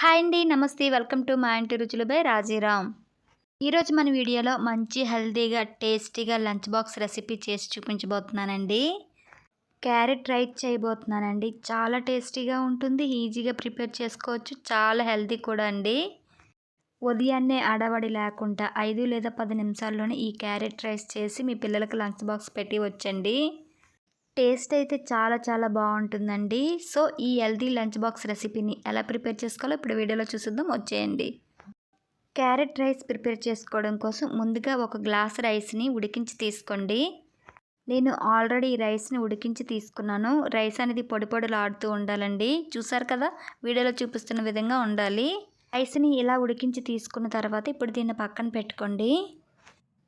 Hi అండి నమస్తే. Welcome to మా ఇంటి రుచులు బై రాజీరామ్. ఈరోజు మన వీడియోలో మంచి హెల్తీగా టేస్టీగా లంచ్ బాక్స్ రెసిపీ చేసి చూపించబోతున్నానండి. Carrot rice చేయబోతున్నానండి. చాలా టేస్టీగా ఉంటుంది ఈజీగా ప్రిపేర్ చేసుకోవచ్చు చాలా హెల్తీ కూడా అండి. ఉదయాన్నే అడవడి లేకుండా ఐదు లేదా పది నిమిషాల్లోనే ఈ క్యారెట్ రైస్ చేసి మీ పిల్లలకు లంచ్ బాక్స్ పెట్టి వచ్చండి. టేస్ట్ అయితే చాలా చాలా బాగుంటుందండి. సో ఈ హెల్దీ లంచ్ బాక్స్ రెసిపీని ఎలా ప్రిపేర్ చేసుకోవాలో ఇప్పుడు వీడియోలో చూసిద్దాం. వచ్చేయండి. క్యారెట్ రైస్ ప్రిపేర్ చేసుకోవడం కోసం ముందుగా ఒక గ్లాస్ రైస్ని ఉడికించి తీసుకోండి. నేను ఆల్రెడీ రైస్ని ఉడికించి తీసుకున్నాను. రైస్ అనేది పొడి పొడిలాడుతూ ఉండాలండి. చూసారు కదా? వీడియోలో చూపిస్తున్న విధంగా ఉండాలి. రైస్ని ఇలా ఉడికించి తీసుకున్న తర్వాత ఇప్పుడు దీన్ని పక్కన పెట్టుకోండి.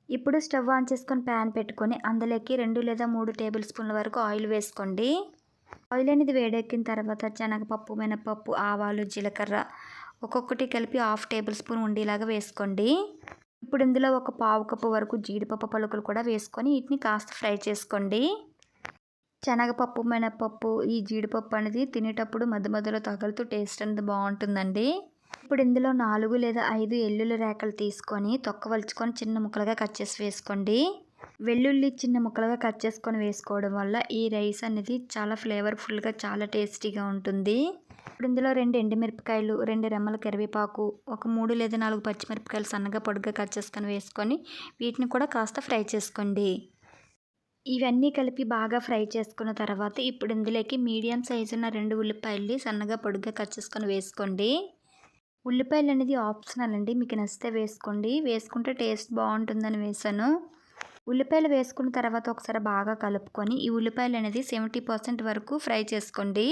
ఇప్పుడు స్టవ్ ఆన్ చేసుకొని ప్యాన్ పెట్టుకొని అందులోకి రెండు లేదా మూడు టేబుల్ స్పూన్ల వరకు ఆయిల్ వేసుకోండి. ఆయిల్ అనేది వేడెక్కిన తర్వాత శనగపప్పు మినపప్పు ఆవాలు జీలకర్ర ఒక్కొక్కటి కలిపి హాఫ్ టేబుల్ స్పూన్ ఉండేలాగా వేసుకోండి. ఇప్పుడు ఇందులో ఒక పావు కప్పు వరకు జీడిపప్పు పలుకులు కూడా వేసుకొని వీటిని కాస్త ఫ్రై చేసుకోండి. శనగపప్పు మినపప్పు ఈ జీడిపప్పు అనేది తినేటప్పుడు మధ్య మధ్యలో తగులుతూ టేస్ట్ అనేది బాగుంటుందండి. ఇప్పుడు ఇందులో నాలుగు లేదా ఐదు ఎల్లుల్లి రేకలు తీసుకొని తొక్కవలుచుకొని చిన్న ముక్కలుగా కట్ చేసి వేసుకోండి. వెల్లుల్లి చిన్న ముక్కలుగా కట్ చేసుకొని వేసుకోవడం వల్ల ఈ రైస్ అనేది చాలా ఫ్లేవర్ఫుల్గా చాలా టేస్టీగా ఉంటుంది. ఇప్పుడు ఇందులో రెండు ఎండుమిరపకాయలు రెండు రెమ్మల కరివేపాకు ఒక మూడు లేదా నాలుగు పచ్చిమిరపకాయలు సన్నగా పొడిగా కట్ చేసుకొని వేసుకొని వీటిని కూడా కాస్త ఫ్రై చేసుకోండి. ఇవన్నీ కలిపి బాగా ఫ్రై చేసుకున్న తర్వాత ఇప్పుడు ఇందులోకి మీడియం సైజు ఉన్న రెండు ఉల్లిపాయలు సన్నగా పొడిగా కట్ చేసుకొని వేసుకోండి. ఉల్లిపాయలు అనేది ఆప్షనల్ అండి. మీకు నచ్చితే వేసుకోండి. వేసుకుంటే టేస్ట్ బాగుంటుందని వేసాను. ఉల్లిపాయలు వేసుకున్న తర్వాత ఒకసారి బాగా కలుపుకొని ఈ ఉల్లిపాయలు అనేది సెవెంటీ పర్సెంట్ వరకు ఫ్రై చేసుకోండి.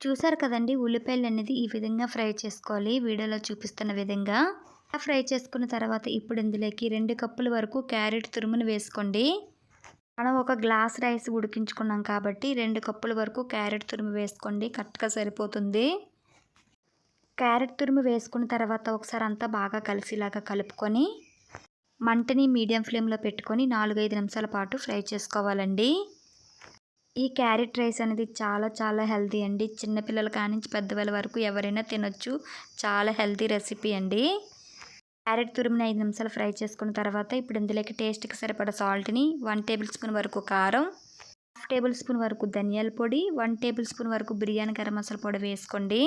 చూసారు కదండి ఉల్లిపాయలు అనేది ఈ విధంగా ఫ్రై చేసుకోవాలి. వీడియోలో చూపిస్తున్న విధంగా ఫ్రై చేసుకున్న తర్వాత ఇప్పుడు ఇందులోకి రెండు కప్పుల వరకు క్యారెట్ తురుమును వేసుకోండి. మనం ఒక గ్లాస్ రైస్ ఉడికించుకున్నాం కాబట్టి రెండు కప్పుల వరకు క్యారెట్ తురుము వేసుకోండి. కరెక్ట్గా సరిపోతుంది. క్యారెట్ తురుము వేసుకున్న తర్వాత ఒకసారి అంతా బాగా కలిసిలాగా కలుపుకొని మంటని మీడియం ఫ్లేమ్లో పెట్టుకొని నాలుగైదు నిమిషాల పాటు ఫ్రై చేసుకోవాలండి. ఈ క్యారెట్ రైస్ అనేది చాలా చాలా హెల్తీ అండి. చిన్నపిల్లల కానించి పెద్దవాళ్ళ వరకు ఎవరైనా తినొచ్చు. చాలా హెల్తీ రెసిపీ అండి. క్యారెట్ తురుముని ఐదు నిమిషాలు ఫ్రై చేసుకున్న తర్వాత ఇప్పుడు ఇందులోకి టేస్ట్కి సరిపడ సాల్ట్ని వన్ టేబుల్ స్పూన్ వరకు కారం హాఫ్ టేబుల్ స్పూన్ వరకు ధనియాల పొడి వన్ టేబుల్ స్పూన్ వరకు బిర్యానీ గరం మసాలా పొడి వేసుకోండి.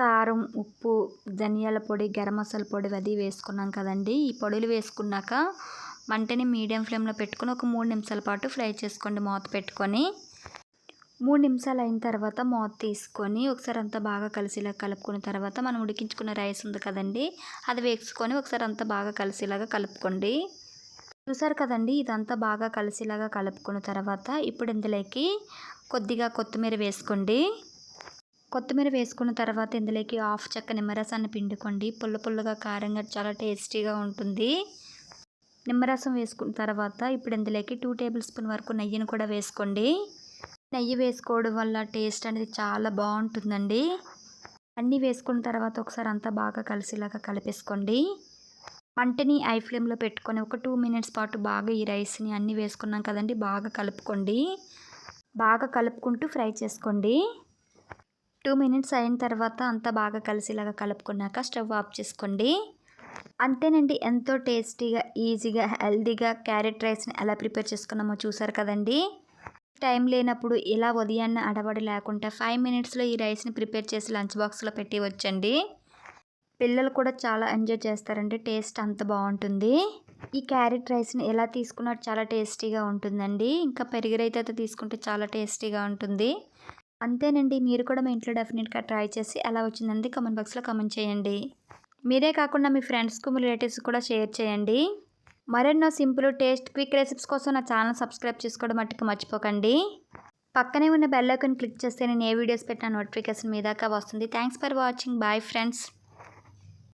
కారం ఉప్పు ధనియాల పొడి గరం మసాలా పొడి అది వేసుకున్నాం కదండి. ఈ పొడులు వేసుకున్నాక మంటని మీడియం ఫ్లేమ్లో పెట్టుకొని ఒక మూడు నిమిషాల పాటు ఫ్రై చేసుకోండి మూత పెట్టుకొని. మూడు నిమిషాలు అయిన తర్వాత మూత తీసుకొని ఒకసారి అంతా బాగా కలిసిలా కలుపుకున్న తర్వాత మనం ఉడికించుకున్న రైస్ ఉంది కదండి అది వేసుకొని ఒకసారి అంతా బాగా కలిసేలాగా కలుపుకోండి. చూసారు కదండి ఇదంతా బాగా కలిసేలాగా కలుపుకున్న తర్వాత ఇప్పుడు ఇందులోకి కొద్దిగా కొత్తిమీర వేసుకోండి. కొత్తిమీర వేసుకున్న తర్వాత ఇందులోకి హాఫ్ చెక్క నిమ్మరసాన్ని పిండుకోండి. పుల్ల పుల్లగా కారంగా చాలా టేస్టీగా ఉంటుంది. నిమ్మరసం వేసుకున్న తర్వాత ఇప్పుడు ఇందులోకి టూ టేబుల్ స్పూన్ వరకు నెయ్యిని కూడా వేసుకోండి. నెయ్యి వేసుకోవడం వల్ల టేస్ట్ అనేది చాలా బాగుంటుందండి. అన్నీ వేసుకున్న తర్వాత ఒకసారి అంతా బాగా కలిసేలాగా కలిపేసుకోండి. మంటని ఐ ఫ్లేమ్లో పెట్టుకొని ఒక టూ మినిట్స్ పాటు బాగా ఈ రైస్ని అన్నీ వేసుకున్నాం కదండి బాగా కలుపుకోండి. బాగా కలుపుకుంటూ ఫ్రై చేసుకోండి. టూ మినిట్స్ అయిన తర్వాత అంతా బాగా కలిసేలాగా కలుపుకున్నాక స్టవ్ ఆఫ్ చేసుకోండి. అంతేనండి ఎంతో టేస్టీగా ఈజీగా హెల్దీగా క్యారెట్ రైస్ని ఎలా ప్రిపేర్ చేసుకున్నామో చూసారు కదండి. టైం లేనప్పుడు ఇలా ఉదయాన్నే అడబడి లేకుండా ఫైవ్ మినిట్స్లో ఈ రైస్ని ప్రిపేర్ చేసి లంచ్ బాక్స్లో పెట్టి వచ్చండి. పిల్లలు కూడా చాలా ఎంజాయ్ చేస్తారండి టేస్ట్ అంత బాగుంటుంది. ఈ క్యారెట్ రైస్ని ఎలా తీసుకున్నా చాలా టేస్టీగా ఉంటుందండి. ఇంకా పెరిగి రైతే తీసుకుంటే చాలా టేస్టీగా ఉంటుంది. అంతేనండి. మీరు కూడా మీ ఇంట్లో డెఫినెట్గా ట్రై చేసి ఎలా వచ్చిందండి కామెంట్ బాక్స్లో కామెంట్ చేయండి. మీరే కాకుండా మీ ఫ్రెండ్స్కు మీ రిలేటివ్స్ కూడా షేర్ చేయండి. మరెన్నో సింపుల్ టేస్ట్ క్విక్ రెసిపీస్ కోసం నా ఛానల్ సబ్స్క్రైబ్ చేసుకోవడం మట్టుకు మర్చిపోకండి. పక్కనే ఉన్న బెల్ ఐకాన్ క్లిక్ చేస్తే నేను ఏ వీడియోస్ పెట్టిన నోటిఫికేషన్ మీ దాకా వస్తుంది. Thanks for watching. Bye friends.